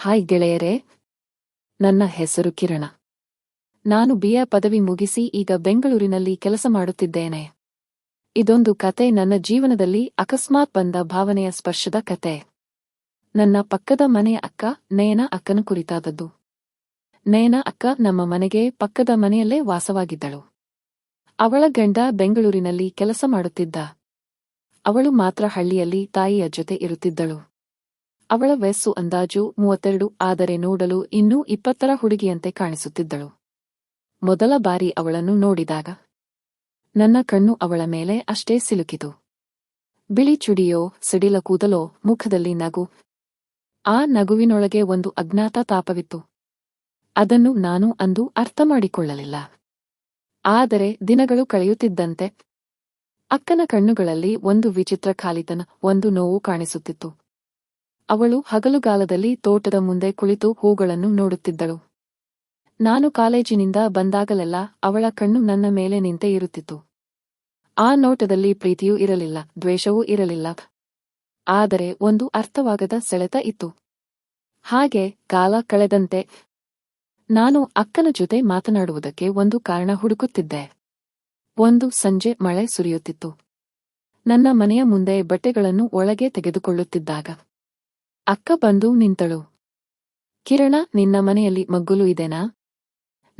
Hi ಗೆಳೆಯರೇ. ನನ್ನ ಹೆಸರು ಕಿರಣ. ನಾನು ಬಿಎ ಪದವಿ ಮುಗಿಸಿ ಈಗ ಬೆಂಗಳೂರಿನಲ್ಲಿ ಕೆಲಸ ಮಾಡುತ್ತಿದ್ದೇನೆ. ಇದೊಂದು ಕತೆ ನನ್ನ ಜೀವನದಲ್ಲಿ ಅಕಸ್ಮಾತ್ ಬಂದ ಭಾವನೆಯ ಸ್ಪರ್ಶದ ಕತೆ. ನನ್ನ ಪಕ್ಕದ ಮನೆಯ ಅಕ್ಕ, ನಯನ ಅಕ್ಕನ ಕುರಿತಾದದ್ದು. ನಯನ ಅಕ್ಕ ನಮ್ಮ ಮನೆಗೆ ಪಕ್ಕದ ಮನೆಯಲ್ಲೇ ವಾಸವಾಗಿದ್ದಳು. ಅವಳ ಗಂಡ ಬೆಂಗಳೂರಿನಲ್ಲಿ ಕೆಲಸ ಮಾಡುತ್ತಿದ್ದ. ಅವಳು ಮಾತ್ರ ಹಳ್ಳಿಯಲ್ಲಿ ತಾಯಿಯ ಜೊತೆ ಇರುತ್ತಿದ್ದಳು. ಅವಳ ವಯಸ್ಸು ಅಂದಾಜು ಮೂವತ್ತೆರಡು, ಆದರೆ ನೋಡಲು ಇನ್ನೂ ಇಪ್ಪತ್ತರ ಹುಡುಗಿಯಂತೆ ಕಾಣಿಸುತ್ತಿದ್ದಳು. ಮೊದಲ ಬಾರಿ ಅವಳನ್ನು ನೋಡಿದಾಗ ನನ್ನ ಕಣ್ಣು ಅವಳ ಮೇಲೆ ಅಷ್ಟೇ ಸಿಲುಕಿತು. ಬಿಳಿ ಚುಡಿಯೋ, ಸಿಡಿಲ ಕೂದಲೋ, ಮುಖದಲ್ಲಿ ನಗು. ಆ ನಗುವಿನೊಳಗೆ ಒಂದು ಅಜ್ಞಾತ ತಾಪವಿತ್ತು. ಅದನ್ನು ನಾನು ಅಂದು ಅರ್ಥ ಮಾಡಿಕೊಳ್ಳಲಿಲ್ಲ ಆದರೆ ದಿನಗಳು ಕಳೆಯುತ್ತಿದ್ದಂತೆ ಅಕ್ಕನ ಕಣ್ಣುಗಳಲ್ಲಿ ಒಂದು ವಿಚಿತ್ರ ಖಾಲಿತನ, ಒಂದು ನೋವು ಕಾಣಿಸುತ್ತಿತ್ತು. ಅವಳು ಹಗಲುಗಾಲದಲ್ಲಿ ತೋಟದ ಮುಂದೆ ಕುಳಿತು ಹೂಗಳನ್ನು ನೋಡುತ್ತಿದ್ದಳು. ನಾನು ಕಾಲೇಜಿನಿಂದ ಬಂದಾಗಲೆಲ್ಲ ಅವಳ ಕಣ್ಣು ನನ್ನ ಮೇಲೆ ನಿಂತೇ ಇರುತ್ತಿತ್ತು. ಆ ನೋಟದಲ್ಲಿ ಪ್ರೀತಿಯೂ ಇರಲಿಲ್ಲ, ದ್ವೇಷವೂ ಇರಲಿಲ್ಲ. ಆದರೆ ಒಂದು ಅರ್ಥವಾಗದ ಸೆಳೆತ ಇತ್ತು. ಹಾಗೆ ಕಾಲ ಕಳೆದಂತೆ ನಾನು ಅಕ್ಕನ ಜೊತೆ ಮಾತನಾಡುವುದಕ್ಕೆ ಒಂದು ಕಾರಣ ಹುಡುಕುತ್ತಿದ್ದೆ. ಒಂದು ಸಂಜೆ ಮಳೆ ಸುರಿಯುತ್ತಿತ್ತು. ನನ್ನ ಮನೆಯ ಮುಂದೆ ಬಟ್ಟೆಗಳನ್ನು ಒಳಗೆ ತೆಗೆದುಕೊಳ್ಳುತ್ತಿದ್ದಾಗ ಅಕ್ಕ ಬಂದು ನಿಂತಳು. ಕಿರಣ, ನಿನ್ನ ಮನೆಯಲ್ಲಿ ಮಗ್ಗುಲು ಇದೆನಾ?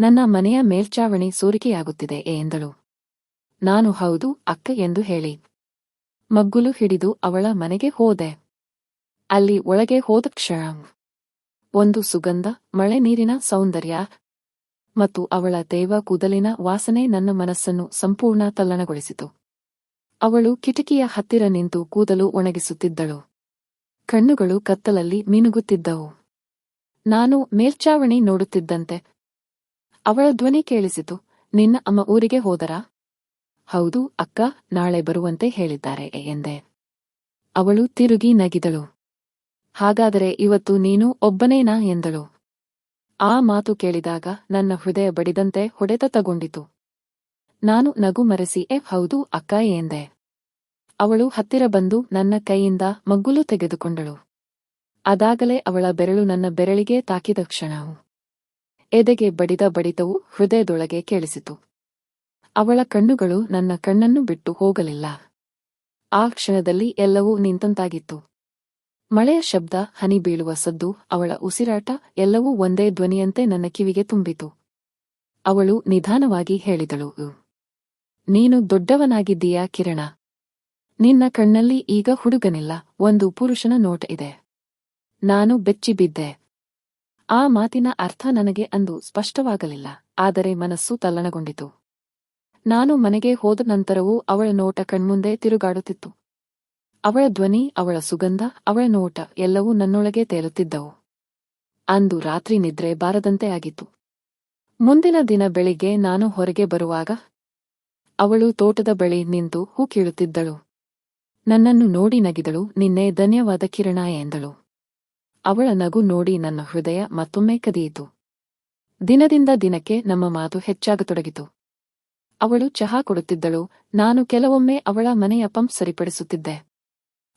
ನನ್ನ ಮನೆಯ ಮೇಲ್ಚಾವಣಿ ಸೋರಿಕೆಯಾಗುತ್ತಿದೆ ಎಂದಳು. ನಾನು ಹೌದು, ಅಕ್ಕ ಎಂದು ಹೇಳಿ. ಮಗ್ಗುಲು ಹಿಡಿದು ಅವಳ ಮನೆಗೆ ಹೋದೆ. ಅಲ್ಲಿ ಒಳಗೆ ಹೋದ ಕ್ಷಣ, ಒಂದು ಸುಗಂಧ, ಮಳೆ ನೀರಿನ ಸೌಂದರ್ಯ ಮತ್ತು ಅವಳ ದೇವ ಕೂದಲಿನ ವಾಸನೆ ನನ್ನ ಮನಸ್ಸನ್ನು ಸಂಪೂರ್ಣ ತಲ್ಲಣಗೊಳಿಸಿತು. ಅವಳು ಕಿಟಕಿಯ ಹತ್ತಿರ ನಿಂತು ಕೂದಲು ಒಣಗಿಸುತ್ತಿದ್ದಳು. ಕಣ್ಣುಗಳು ಕತ್ತಲಲ್ಲಿ ಮಿನುಗುತ್ತಿದ್ದವು. ನಾನು ಮೇಲ್ಚಾವಣಿ ನೋಡುತ್ತಿದ್ದಂತೆ. ಅವಳ ಧ್ವನಿ ಕೇಳಿಸಿತು, ನಿನ್ನ ಅಮ್ಮ ಊರಿಗೆ ಹೋದರಾ? ಹೌದು ಅಕ್ಕ, ನಾಳೆ ಬರುವಂತೆ ಹೇಳಿದ್ದಾರೆ ಎಂದೆ. ಅವಳು ತಿರುಗಿ ನಗಿದಳು. ಹಾಗಾದರೆ ಇವತ್ತು ನೀನು ಒಬ್ಬನೇನಾ ಎಂದಳು. ಆ ಮಾತು ಕೇಳಿದಾಗ ನನ್ನ ಹೃದಯ ಬಡಿದಂತೆ ಹೊಡೆತ ತಗೊಂಡಿತು. ನಾನು ನಗು ಮರೆಸಿ, ಎ, ಹೌದು ಅಕ್ಕ, ಎಂದೆ. ಅವಳು ಹತ್ತಿರ ಬಂದು ನನ್ನ ಕೈಯಿಂದ ಮಗ್ಗುಲು ತೆಗೆದುಕೊಂಡಳು. ಅದಾಗಲೇ ಅವಳ ಬೆರಳು ನನ್ನ ಬೆರಳಿಗೆ ತಾಕಿದ ಕ್ಷಣವು. ಎದೆಗೆ ಬಡಿದ ಬಡಿತವು ಹೃದಯದೊಳಗೆ ಕೇಳಿಸಿತು. ಅವಳ ಕಣ್ಣುಗಳು ನನ್ನ ಕಣ್ಣನ್ನು ಬಿಟ್ಟು ಹೋಗಲಿಲ್ಲ. ಆ ಕ್ಷಣದಲ್ಲಿ ಎಲ್ಲವೂ ನಿಂತಂತಾಗಿತ್ತು. ಮಳೆಯ ಶಬ್ದ, ಹನಿ ಬೀಳುವ ಸದ್ದು, ಅವಳ ಉಸಿರಾಟ ಎಲ್ಲವೂ ಒಂದೇ ಧ್ವನಿಯಂತೆ ನನ್ನ ಕಿವಿಗೆ ತುಂಬಿತು. ಅವಳು ನಿಧಾನವಾಗಿ ಹೇಳಿದಳು ನೀನು ದೊಡ್ಡವನಾಗಿದ್ದೀಯಾ ಕಿರಣ? ನಿನ್ನ ಕಣ್ಣಲ್ಲಿ ಈಗ ಹುಡುಗನಿಲ್ಲ, ಒಂದು ಪುರುಷನ ನೋಟ ಇದೆ. ನಾನು ಬೆಚ್ಚಿಬಿದ್ದೆ. ಆ ಮಾತಿನ ಅರ್ಥ ನನಗೆ ಅಂದು ಸ್ಪಷ್ಟವಾಗಲಿಲ್ಲ, ಆದರೆ ಮನಸ್ಸು ತಲ್ಲಣಗೊಂಡಿತು. ನಾನು ಮನೆಗೆ ಹೋದ ನಂತರವೂ ಅವಳ ನೋಟ ಕಣ್ಮುಂದೆ ತಿರುಗಾಡುತ್ತಿತ್ತು. ಅವಳ ಧ್ವನಿ, ಅವಳ ಸುಗಂಧ, ಅವಳ ನೋಟ ಎಲ್ಲವೂ ನನ್ನೊಳಗೆ ತೇಲುತ್ತಿದ್ದವು. ಅಂದು ರಾತ್ರಿ ನಿದ್ರೆ ಬಾರದಂತೆ ಆಗಿತ್ತು. ಮುಂದಿನ ದಿನ ಬೆಳಿಗ್ಗೆ ನಾನು ಹೊರಗೆ ಬರುವಾಗ ಅವಳು ತೋಟದ ಬಳಿ ನಿಂತು ಹೂ ಕೀಳುತ್ತಿದ್ದಳು. ನನ್ನನ್ನು ನೋಡಿ ನಗಿದಳು, ನಿನ್ನೆ ಧನ್ಯವಾದ ಕಿರಣ ಎಂದಳು. ಅವಳ ನಗು ನೋಡಿ ನನ್ನ ಹೃದಯ ಮತ್ತೊಮ್ಮೆ ಕದಿಯಿತು. ದಿನದಿಂದ ದಿನಕ್ಕೆ ನಮ್ಮ ಮಾತು ಹೆಚ್ಚಾಗತೊಡಗಿತು. ಅವಳು ಚಹಾ ಕೊಡುತ್ತಿದ್ದಳು, ನಾನು ಕೆಲವೊಮ್ಮೆ ಅವಳ ಮನೆಯ ಪಂಪ್ ಸರಿಪಡಿಸುತ್ತಿದ್ದೆ.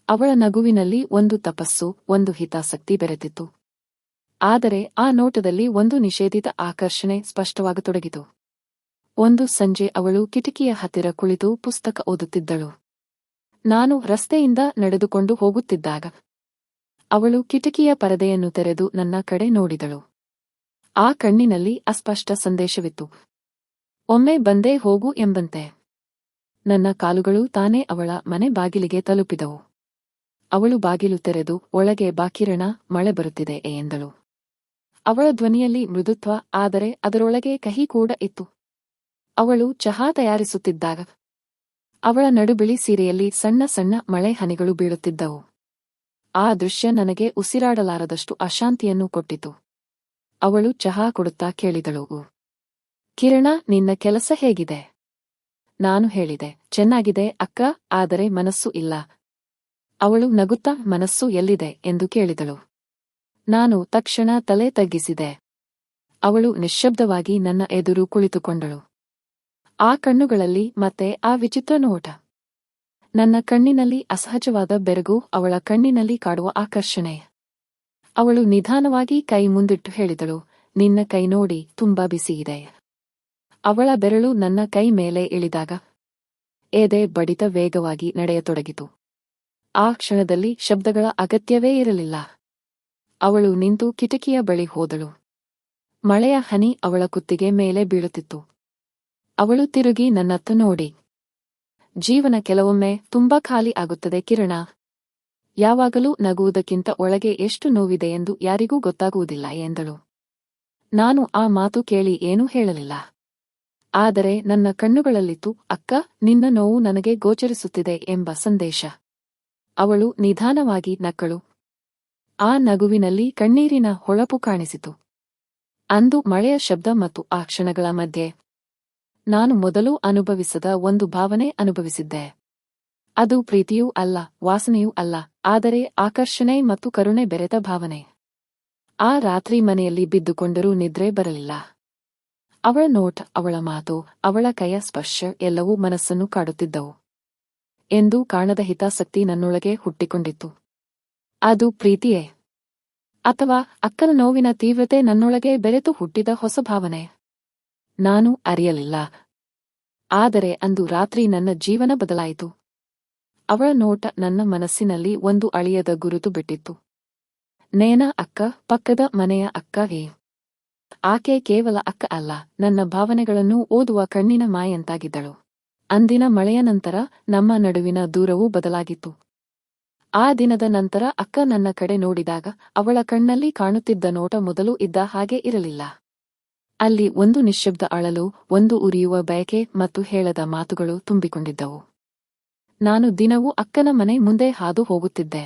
ಅವಳ ನಗುವಿನಲ್ಲಿ ಒಂದು ತಪಸ್ಸು, ಒಂದು ಹಿತಾಸಕ್ತಿ ಬೆರೆತಿತ್ತು. ಆದರೆ ಆ ನೋಟದಲ್ಲಿ ಒಂದು ನಿಷೇಧಿತ ಆಕರ್ಷಣೆ ಸ್ಪಷ್ಟವಾಗತೊಡಗಿತು. ಒಂದು ಸಂಜೆ ಅವಳು ಕಿಟಕಿಯ ಹತ್ತಿರ ಕುಳಿತು ಪುಸ್ತಕ ಓದುತ್ತಿದ್ದಳು. ನಾನು ರಸ್ತೆಯಿಂದ ನಡೆದುಕೊಂಡು ಹೋಗುತ್ತಿದ್ದಾಗ ಅವಳು ಕಿಟಕಿಯ ಪರದೆಯನ್ನು ತೆರೆದು ನನ್ನ ಕಡೆ ನೋಡಿದಳು. ಆ ಕಣ್ಣಿನಲ್ಲಿ ಅಸ್ಪಷ್ಟ ಸಂದೇಶವಿತ್ತು. ಒಮ್ಮೆ ಬಂದೇ ಹೋಗು ಎಂಬಂತೆ. ನನ್ನ ಕಾಲುಗಳು ತಾನೇ ಅವಳ ಮನೆ ಬಾಗಿಲಿಗೆ ತಲುಪಿದವು. ಅವಳು ಬಾಗಿಲು ತೆರೆದು ಒಳಗೆ ಬಾಕಿರಣ ಮಳೆ ಬರುತ್ತಿದೆ ಎಂದಳು. ಅವಳ ಧ್ವನಿಯಲ್ಲಿ ಮೃದುತ್ವ, ಆದರೆ ಅದರೊಳಗೆ ಕಹಿ ಕೂಡ ಇತ್ತು. ಅವಳು ಚಹಾ ತಯಾರಿಸುತ್ತಿದ್ದಾಗ ಅವಳ ನಡುಬಿಳಿ ಸೀರೆಯಲ್ಲಿ ಸಣ್ಣ ಸಣ್ಣ ಮಳೆ ಹನಿಗಳು ಬೀಳುತ್ತಿದ್ದವು. ಆ ದೃಶ್ಯ ನನಗೆ ಉಸಿರಾಡಲಾರದಷ್ಟು ಅಶಾಂತಿಯನ್ನು ಕೊಟ್ಟಿತು. ಅವಳು ಚಹಾ ಕೊಡುತ್ತಾ ಕೇಳಿದಳು ಕಿರಣ, ನಿನ್ನ ಕೆಲಸ ಹೇಗಿದೆ? ನಾನು ಹೇಳಿದೆ, ಚೆನ್ನಾಗಿದೆ ಅಕ್ಕ, ಆದರೆ ಮನಸ್ಸು ಇಲ್ಲ. ಅವಳು ನಗುತ್ತಾ, ಮನಸ್ಸು ಎಲ್ಲಿದೆ? ಎಂದು ಕೇಳಿದಳು. ನಾನು ತಕ್ಷಣ ತಲೆ ತಗ್ಗಿಸಿದೆ. ಅವಳು ನಿಶ್ಶಬ್ದವಾಗಿ ನನ್ನ ಎದುರು ಕುಳಿತುಕೊಂಡಳು. ಆ ಕಣ್ಣುಗಳಲ್ಲಿ ಮತ್ತೆ ಆ ವಿಚಿತ್ರ ನೋಟ. ನನ್ನ ಕಣ್ಣಿನಲ್ಲಿ ಅಸಹಜವಾದ ಬೆರಗು ಅವಳ ಕಣ್ಣಿನಲ್ಲಿ ಕಾಡುವ ಆಕರ್ಷಣೆ. ಅವಳು ನಿಧಾನವಾಗಿ ಕೈ ಮುಂದಿಟ್ಟು ಹೇಳಿದಳು, ನಿನ್ನ ಕೈ ನೋಡಿ ತುಂಬಾ ಬಿಸಿಯಿದೆ ಅವಳ ಬೆರಳು ನನ್ನ ಕೈ ಮೇಲೆ ಇಳಿದಾಗ ಎದೆ ಬಡಿತ ವೇಗವಾಗಿ ನಡೆಯತೊಡಗಿತು. ಆ ಕ್ಷಣದಲ್ಲಿ ಶಬ್ದಗಳ ಅಗತ್ಯವೇ ಇರಲಿಲ್ಲ. ಅವಳು ನಿಂತು ಕಿಟಕಿಯ ಬಳಿ ಹೋದಳು. ಮಳೆಯ ಹನಿ ಅವಳ ಕುತ್ತಿಗೆ ಮೇಲೆ ಬೀಳುತ್ತಿತ್ತು. ಅವಳು ತಿರುಗಿ ನನ್ನತ್ತ ನೋಡಿ. ಜೀವನ ಕೆಲವೊಮ್ಮೆ ತುಂಬಾ ಖಾಲಿ ಆಗುತ್ತದೆ ಕಿರಣ. ಯಾವಾಗಲೂ ನಗುವುದಕ್ಕಿಂತ ಒಳಗೆ ಎಷ್ಟು ನೋವಿದೆ ಎಂದು ಯಾರಿಗೂ ಗೊತ್ತಾಗುವುದಿಲ್ಲ ಎಂದಳು. ನಾನು ಆ ಮಾತು ಕೇಳಿ ಏನೂ ಹೇಳಲಿಲ್ಲ. ಆದರೆ ನನ್ನ ಕಣ್ಣುಗಳಲ್ಲಿತ್ತು, ಅಕ್ಕ, ನಿನ್ನ ನೋವು ನನಗೆ ಗೋಚರಿಸುತ್ತಿದೆ ಎಂಬ ಸಂದೇಶ. ಅವಳು ನಿಧಾನವಾಗಿ ನಕ್ಕಳು. ಆ ನಗುವಿನಲ್ಲಿ ಕಣ್ಣೀರಿನ ಹೊಳಪು ಕಾಣಿಸಿತು. ಅಂದು ಮಳೆಯ ಶಬ್ದ ಮತ್ತು ಆ ಕ್ಷಣಗಳ ಮಧ್ಯೆ ನಾನು ಮೊದಲು ಅನುಭವಿಸದ ಒಂದು ಭಾವನೆ ಅನುಭವಿಸಿದ್ದೆ. ಅದು ಪ್ರೀತಿಯೂ ಅಲ್ಲ, ವಾಸನೆಯೂ ಅಲ್ಲ, ಆದರೆ ಆಕರ್ಷಣೆ ಮತ್ತು ಕರುಣೆ ಬೆರೆತ ಭಾವನೆ. ಆ ರಾತ್ರಿ ಮನೆಯಲ್ಲಿ ಬಿದ್ದುಕೊಂಡರೂ ನಿದ್ರೆ ಬರಲಿಲ್ಲ. ಅವಳ ನೋಟ್, ಅವಳ ಮಾತು, ಅವಳ ಕೈಯ ಸ್ಪರ್ಶ ಎಲ್ಲವೂ ಮನಸ್ಸನ್ನು ಕಾಡುತ್ತಿದ್ದವು. ಎಂದು ಕಾಣದ ಹಿತಾಸಕ್ತಿ ನನ್ನೊಳಗೆ ಹುಟ್ಟಿಕೊಂಡಿತ್ತು. ಅದು ಪ್ರೀತಿಯೇ? ಅಥವಾ ಅಕ್ಕನ ನೋವಿನ ತೀವ್ರತೆ ನನ್ನೊಳಗೆ ಬೆರೆತು ಹುಟ್ಟಿದ ಹೊಸ ಭಾವನೆ? ನಾನು ಅರಿಯಲಿಲ್ಲ. ಆದರೆ ಅಂದು ರಾತ್ರಿ ನನ್ನ ಜೀವನ ಬದಲಾಯಿತು. ಅವಳ ನೋಟ ನನ್ನ ಮನಸ್ಸಿನಲ್ಲಿ ಒಂದು ಅಳಿಯದ ಗುರುತು ಬಿಟ್ಟಿತ್ತು. ನೇನ ಅಕ್ಕ, ಪಕ್ಕದ ಮನೆಯ ಅಕ್ಕವೇ ಆಕೆ ಕೇವಲ ಅಕ್ಕ ಅಲ್ಲ, ನನ್ನ ಭಾವನೆಗಳನ್ನು ಓದುವ ಕಣ್ಣಿನ ಮಾಯಂತಾಗಿದ್ದಳು. ಅಂದಿನ ಮಳೆಯ ನಂತರ ನಮ್ಮ ನಡುವಿನ ದೂರವೂ ಬದಲಾಗಿತ್ತು. ಆ ದಿನದ ನಂತರ ಅಕ್ಕ ನನ್ನ ಕಡೆ ನೋಡಿದಾಗ ಅವಳ ಕಣ್ಣಲ್ಲಿ ಕಾಣುತ್ತಿದ್ದ ನೋಟ ಮೊದಲು ಇದ್ದ ಹಾಗೆ ಇರಲಿಲ್ಲ. ಅಲ್ಲಿ ಒಂದು ನಿಶ್ಶಬ್ದ ಅಳಲು ಒಂದು ಉರಿಯುವ ಬಯಕೆ ಮತ್ತು ಹೇಳದ ಮಾತುಗಳು ತುಂಬಿಕೊಂಡಿದ್ದವು. ನಾನು ದಿನವೂ ಅಕ್ಕನ ಮನೆ ಮುಂದೆ ಹಾದು ಹೋಗುತ್ತಿದ್ದೆ.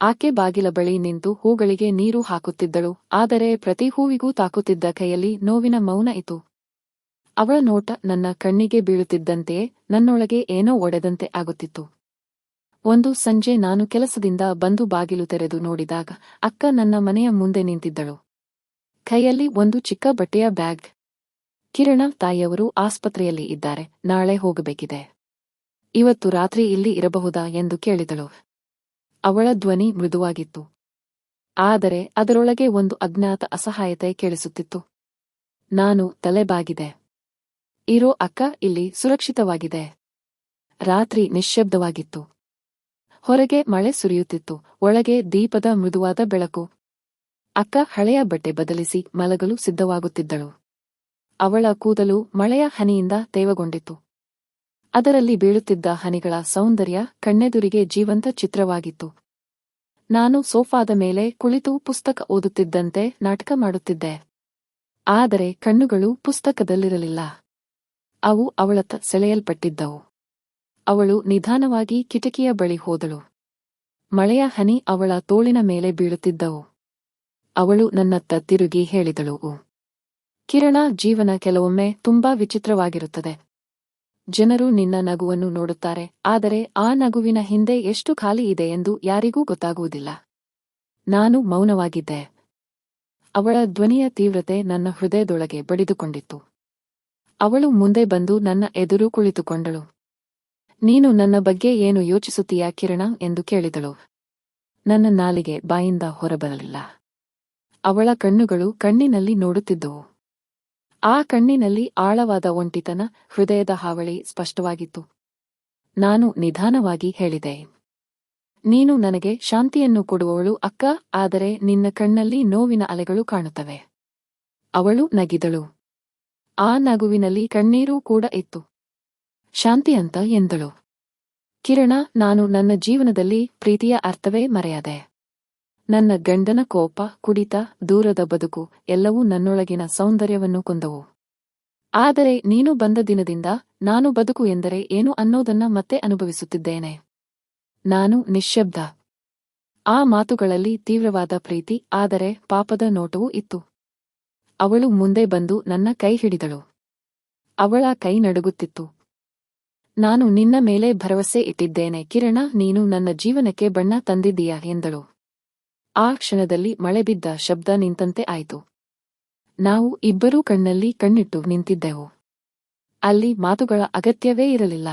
ಆಕೆ ಬಾಗಿಲ ಬಳಿ ನಿಂತು ಹೂಗಳಿಗೆ ನೀರು ಹಾಕುತ್ತಿದ್ದಳು, ಆದರೆ ಪ್ರತಿ ಹೂವಿಗೂ ತಾಕುತ್ತಿದ್ದ ಕೈಯಲ್ಲಿ ನೋವಿನ ಮೌನ ಇತು ಅವಳ ನೋಟ ನನ್ನ ಕಣ್ಣಿಗೆ ಬೀಳುತ್ತಿದ್ದಂತೆಯೇ ನನ್ನೊಳಗೆ ಏನೋ ಒಡೆದಂತೆ ಆಗುತ್ತಿತ್ತು. ಒಂದು ಸಂಜೆ ನಾನು ಕೆಲಸದಿಂದ ಬಂದು ಬಾಗಿಲು ತೆರೆದು ನೋಡಿದಾಗ ಅಕ್ಕ ನನ್ನ ಮನೆಯ ಮುಂದೆ ನಿಂತಿದ್ದಳು. ಕೈಯಲ್ಲಿ ಒಂದು ಚಿಕ್ಕ ಬಟ್ಟೆಯ ಬ್ಯಾಗ್. ಕಿರಣ ತಾಯಿಯವರು ಆಸ್ಪತ್ರೆಯಲ್ಲಿ ಇದ್ದಾರೆ. ನಾಳೆ ಹೋಗಬೇಕಿದೆ. ಇವತ್ತು ರಾತ್ರಿ ಇಲ್ಲಿ ಇರಬಹುದಾ ಎಂದು ಕೇಳಿದಳು. ಅವಳ ಧ್ವನಿ ಮೃದುವಾಗಿತ್ತು. ಆದರೆ ಅದರೊಳಗೆ ಒಂದು ಅಜ್ಞಾತ ಅಸಹಾಯತೆ ಕೇಳಿಸುತ್ತಿತ್ತು. ನಾನು ತಲೆಬಾಗಿದೆ. ಇರೋ ಅಕ್ಕ ಇಲ್ಲಿ ಸುರಕ್ಷಿತವಾಗಿದೆ. ರಾತ್ರಿ ನಿಶ್ಶಬ್ದವಾಗಿತ್ತು. ಹೊರಗೆ ಮಳೆ ಸುರಿಯುತ್ತಿತ್ತು. ಒಳಗೆ ದೀಪದ ಮೃದುವಾದ ಬೆಳಕು. ಅಕ್ಕ ಹಳೆಯ ಬಟ್ಟೆ ಬದಲಿಸಿ ಮಲಗಲು ಸಿದ್ಧವಾಗುತ್ತಿದ್ದಳು. ಅವಳ ಕೂದಲು ಮಳೆಯ ಹನಿಯಿಂದ ತೇವಗೊಂಡಿತು ಅದರಲ್ಲಿ ಬೀಳುತ್ತಿದ್ದ ಹನಿಗಳ ಸೌಂದರ್ಯ ಕಣ್ಣೆದುರಿಗೆ ಜೀವಂತ ಚಿತ್ರವಾಗಿತ್ತು. ನಾನು ಸೋಫಾದ ಮೇಲೆ ಕುಳಿತು ಪುಸ್ತಕ ಓದುತ್ತಿದ್ದಂತೆ ನಾಟಕ ಮಾಡುತ್ತಿದ್ದೆ. ಆದರೆ ಕಣ್ಣುಗಳು ಪುಸ್ತಕದಲ್ಲಿರಲಿಲ್ಲ. ಅವು ಅವಳತ್ತ ಸೆಳೆಯಲ್ಪಟ್ಟಿದ್ದವು. ಅವಳು ನಿಧಾನವಾಗಿ ಕಿಟಕಿಯ ಬಳಿ ಹೋದಳು. ಮಳೆಯ ಹನಿ ಅವಳ ತೋಳಿನ ಮೇಲೆ ಬೀಳುತ್ತಿದ್ದವು. ಅವಳು ನನ್ನತ್ತ ತಿರುಗಿ ಹೇಳಿದಳು "ಓ, ಕಿರಣ ಜೀವನ ಕೆಲವೊಮ್ಮೆ ತುಂಬಾ ವಿಚಿತ್ರವಾಗಿರುತ್ತದೆ. ಜನರು ನಿನ್ನ ನಗುವನ್ನು ನೋಡುತ್ತಾರೆ ಆದರೆ ಆ ನಗುವಿನ ಹಿಂದೆ ಎಷ್ಟು ಖಾಲಿ ಇದೆ ಎಂದು ಯಾರಿಗೂ ಗೊತ್ತಾಗುವುದಿಲ್ಲ. ನಾನು ಮೌನವಾಗಿದ್ದೆ. ಅವಳ ಧ್ವನಿಯ ತೀವ್ರತೆ ನನ್ನ ಹೃದಯದೊಳಗೆ ಬಡಿದುಕೊಂಡಿತ್ತು. ಅವಳು ಮುಂದೆ ಬಂದು ನನ್ನ ಎದುರು ಕುಳಿತುಕೊಂಡಳು. ನೀನು ನನ್ನ ಬಗ್ಗೆ ಏನು ಯೋಚಿಸುತ್ತೀಯಾ ಕಿರಣ ಎಂದು ಕೇಳಿದಳು. ನನ್ನ ನಾಲಿಗೆ ಬಾಯಿಂದ ಹೊರಬರಲಿಲ್ಲ. ಅವಳ ಕಣ್ಣುಗಳು ಕಣ್ಣಿನಲ್ಲಿ ನೋಡುತ್ತಿದ್ದವು. ಆ ಕಣ್ಣಿನಲ್ಲಿ ಆಳವಾದ ಒಂಟಿತನ ಹೃದಯದ ಹಾವಳಿ ಸ್ಪಷ್ಟವಾಗಿತ್ತು. ನಾನು ನಿಧಾನವಾಗಿ ಹೇಳಿದೆ. ನೀನು ನನಗೆ ಶಾಂತಿಯನ್ನು ಕೊಡುವವಳು ಅಕ್ಕ, ಆದರೆ ನಿನ್ನ ಕಣ್ಣಲ್ಲಿ ನೋವಿನ ಅಲೆಗಳು ಕಾಣುತ್ತವೆ. ಅವಳು ನಗಿದಳು. ಆ ನಗುವಿನಲ್ಲಿ ಕಣ್ಣೀರೂ ಕೂಡ ಇತ್ತು. ಶಾಂತಿ ಅಂತ ಎಂದಳು. ಕಿರಣ, ನಾನು ನನ್ನ ಜೀವನದಲ್ಲಿ ಪ್ರೀತಿಯ ಅರ್ಥವೇ ಮರೆಯದೆ. ನನ್ನ ಗಂಡನ ಕೋಪ, ಕುಡಿತ, ದೂರದ ಬದುಕು ಎಲ್ಲವೂ ನನ್ನೊಳಗಿನ ಸೌಂದರ್ಯವನ್ನು ಕೊಂದವು. ಆದರೆ ನೀನು ಬಂದ ದಿನದಿಂದ ನಾನು ಬದುಕು ಎಂದರೆ ಏನು ಅನ್ನೋದನ್ನ ಮತ್ತೆ ಅನುಭವಿಸುತ್ತಿದ್ದೇನೆ. ನಾನು ನಿಶ್ಶಬ್ದ. ಆ ಮಾತುಗಳಲ್ಲಿ ತೀವ್ರವಾದ ಪ್ರೀತಿ, ಆದರೆ ಪಾಪದ ನೋಟವೂ ಇತ್ತು. ಅವಳು ಮುಂದೆ ಬಂದು ನನ್ನ ಕೈ ಹಿಡಿದಳು. ಅವಳ ಕೈ ನಡುಗುತ್ತಿತ್ತು. ನಾನು ನಿನ್ನ ಮೇಲೆ ಭರವಸೆ ಇಟ್ಟಿದ್ದೇನೆ, ಕಿರಣ, ನೀನು ನನ್ನ ಜೀವನಕ್ಕೆ ಬಣ್ಣ ತಂದಿದ್ದೀಯಾ ಎಂದಳು. ಆ ಕ್ಷಣದಲ್ಲಿ ಮಳೆ ಬಿದ್ದ ಶಬ್ದ ನಿಂತಂತೆ ಆಯಿತು. ನಾವು ಇಬ್ಬರೂ ಕಣ್ಣಲ್ಲಿ ಕಣ್ಣಿಟ್ಟು ನಿಂತಿದ್ದೆವು. ಅಲ್ಲಿ ಮಾತುಗಳ ಅಗತ್ಯವೇ ಇರಲಿಲ್ಲ.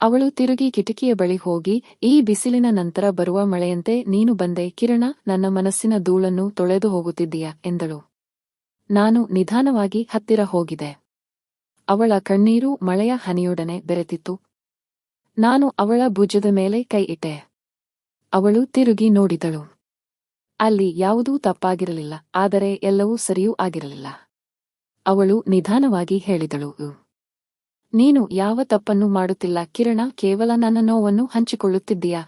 ಅವಳು ತಿರುಗಿ ಕಿಟಕಿಯ ಬಳಿ ಹೋಗಿ, ಈ ಬಿಸಿಲಿನ ನಂತರ ಬರುವ ಮಳೆಯಂತೆ ನೀನು ಬಂದೆ, ಕಿರಣ, ನನ್ನ ಮನಸ್ಸಿನ ಧೂಳನ್ನು ತೊಳೆದು ಹೋಗುತ್ತಿದ್ದೀಯ? ಎಂದಳು. ನಾನು ನಿಧಾನವಾಗಿ ಹತ್ತಿರ ಹೋಗಿದೆ. ಅವಳ ಕಣ್ಣೀರು ಮಳೆಯ ಹನಿಯೊಡನೆ ಬೆರೆತಿತ್ತು. ನಾನು ಅವಳ ಭುಜದ ಮೇಲೆ ಕೈ ಇಟ್ಟೆ. ಅವಳು ತಿರುಗಿ ನೋಡಿದಳು. ಅಲ್ಲಿ ಯಾವುದೂ ತಪ್ಪಾಗಿರಲಿಲ್ಲ, ಆದರೆ ಎಲ್ಲವೂ ಸರಿಯೂ ಆಗಿರಲಿಲ್ಲ. ಅವಳು ನಿಧಾನವಾಗಿ ಹೇಳಿದಳು "ಉ. ನೀನು ಯಾವ ತಪ್ಪನ್ನು ಮಾಡುತ್ತಿಲ್ಲ, ಕಿರಣ, ಕೇವಲ ನನ್ನ ನೋವನ್ನು ಹಂಚಿಕೊಳ್ಳುತ್ತಿದ್ದೀಯಾ?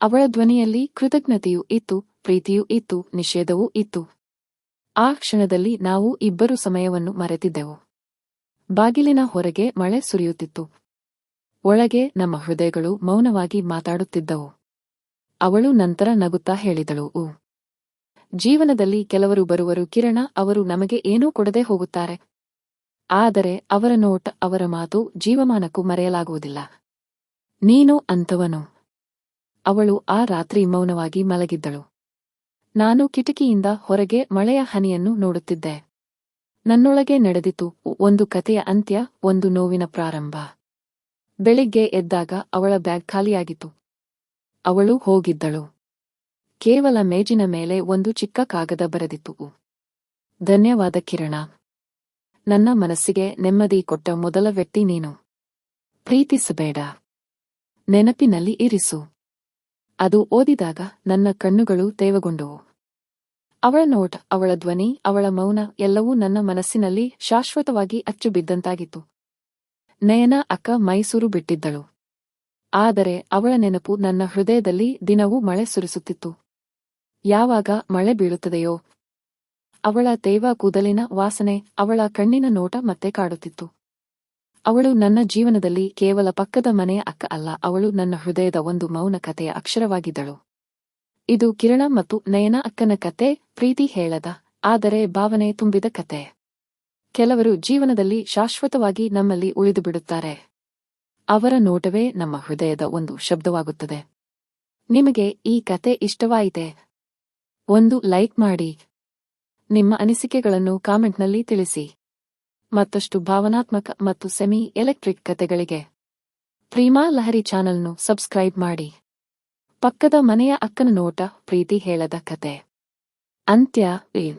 ಅವಳ ಧ್ವನಿಯಲ್ಲಿ ಕೃತಜ್ಞತೆಯೂ ಇತ್ತು, ಪ್ರೀತಿಯೂ ಇತ್ತು, ನಿಷೇಧವೂ ಇತ್ತು. ಆ ಕ್ಷಣದಲ್ಲಿ ನಾವು ಇಬ್ಬರು ಸಮಯವನ್ನು ಮರೆತಿದ್ದೆವು. ಬಾಗಿಲಿನ ಹೊರಗೆ ಮಳೆ ಸುರಿಯುತ್ತಿತ್ತು. ಒಳಗೆ ನಮ್ಮ ಹೃದಯಗಳು ಮೌನವಾಗಿ ಮಾತಾಡುತ್ತಿದ್ದವು. ಅವಳು ನಂತರ ನಗುತ್ತಾ ಹೇಳಿದಳು ಜೀವನದಲ್ಲಿ ಕೆಲವರು ಬರುವರು ಕಿರಣ ಅವರು ನಮಗೆ ಏನೂ ಕೊಡದೆ ಹೋಗುತ್ತಾರೆ. ಆದರೆ ಅವರ ನೋಟ ಅವರ ಮಾತು ಜೀವಮಾನಕ್ಕೂ ಮರೆಯಲಾಗುವುದಿಲ್ಲ. ನೀನು ಅಂತವನು ಅವಳು ಆ ರಾತ್ರಿ ಮೌನವಾಗಿ ಮಲಗಿದ್ದಳು. ನಾನು ಕಿಟಕಿಯಿಂದ ಹೊರಗೆ ಮಳೆಯ ಹನಿಯನ್ನು ನೋಡುತ್ತಿದ್ದೆ. ನನ್ನೊಳಗೆ ನಡೆದಿತು ಒಂದು ಕಥೆಯ ಅಂತ್ಯ, ಒಂದು ನೋವಿನ ಪ್ರಾರಂಭ. ಬೆಳಿಗ್ಗೆ ಎದ್ದಾಗ ಅವಳ ಬ್ಯಾಗ್ ಖಾಲಿಯಾಗಿತ್ತು. ಅವಳು ಹೋಗಿದ್ದಳು. ಕೇವಲ ಮೇಜಿನ ಮೇಲೆ ಒಂದು ಚಿಕ್ಕ ಕಾಗದ ಬರೆದಿತು ಧನ್ಯವಾದ ಕಿರಣ. ನನ್ನ ಮನಸ್ಸಿಗೆ ನೆಮ್ಮದಿ ಕೊಟ್ಟ ಮೊದಲ ವ್ಯಕ್ತಿ ನೀನು. ಪ್ರೀತಿಸಬೇಡ. ನೆನಪಿನಲ್ಲಿ ಇರಿಸು. ಅದು ಓದಿದಾಗ ನನ್ನ ಕಣ್ಣುಗಳು ತೇವಗೊಂಡವು. ಅವಳ ನೋಟ್, ಅವಳ ಧ್ವನಿ, ಅವಳ ಮೌನ ಎಲ್ಲವೂ ನನ್ನ ಮನಸ್ಸಿನಲ್ಲಿ ಶಾಶ್ವತವಾಗಿ ಅಚ್ಚು ಬಿದ್ದಂತಾಗಿತ್ತು ನಯನ ಅಕ್ಕ ಮೈಸೂರು ಬಿಟ್ಟಿದ್ದಳು. ಆದರೆ ಅವಳ ನೆನಪು ನನ್ನ ಹೃದಯದಲ್ಲಿ ದಿನವೂ ಮಳೆ ಸುರಿಸುತ್ತಿತ್ತು. ಯಾವಾಗ ಮಳೆ ಬೀಳುತ್ತದೆಯೋ? ಅವಳ ದೇವ ಕೂದಲಿನ ವಾಸನೆ ಅವಳ ಕಣ್ಣಿನ ನೋಟ ಮತ್ತೆ ಕಾಡುತ್ತಿತ್ತು. ಅವಳು ನನ್ನ ಜೀವನದಲ್ಲಿ ಕೇವಲ ಪಕ್ಕದ ಮನೆಯ ಅಕ್ಕ ಅಲ್ಲ, ಅವಳು ನನ್ನ ಹೃದಯದ ಒಂದು ಮೌನ ಕಥೆಯ ಅಕ್ಷರವಾಗಿದ್ದಳು. ಇದು ಕಿರಣ ಮತ್ತು ನಯನ ಅಕ್ಕನ ಕತೆ, ಪ್ರೀತಿ ಹೇಳದ, ಆದರೆ ಭಾವನೆ ತುಂಬಿದ ಕತೆ. ಕೆಲವರು ಜೀವನದಲ್ಲಿ ಶಾಶ್ವತವಾಗಿ ನಮ್ಮಲ್ಲಿ ಉಳಿದು ಬಿಡುತ್ತಾರೆ. ಅವರ ನೋಟವೇ ನಮ್ಮ ಹೃದಯದ ಒಂದು ಶಬ್ದವಾಗುತ್ತದೆ. ನಿಮಗೆ ಈ ಕತೆ ಇಷ್ಟವಾಯಿತೆ? ಒಂದು ಲೈಕ್ ಮಾಡಿ. ನಿಮ್ಮ ಅನಿಸಿಕೆಗಳನ್ನು ಕಾಮೆಂಟ್ನಲ್ಲಿ ತಿಳಿಸಿ. ಮತ್ತಷ್ಟು ಭಾವನಾತ್ಮಕ ಮತ್ತು ಸೆಮಿ ಎಲೆಕ್ಟ್ರಿಕ್ ಕತೆಗಳಿಗೆ. ಪ್ರೀಮಾ ಲಹರಿ ಚಾನಲ್ನು ಸಬ್ಸ್ಕ್ರೈಬ್ ಮಾಡಿ. ಪಕ್ಕದ ಮನೆಯ ಅಕ್ಕನ ನೋಟ ಪ್ರೀತಿ ಹೇಳದ ಕತೆ. ಅಂತ್ಯ ಏನ್?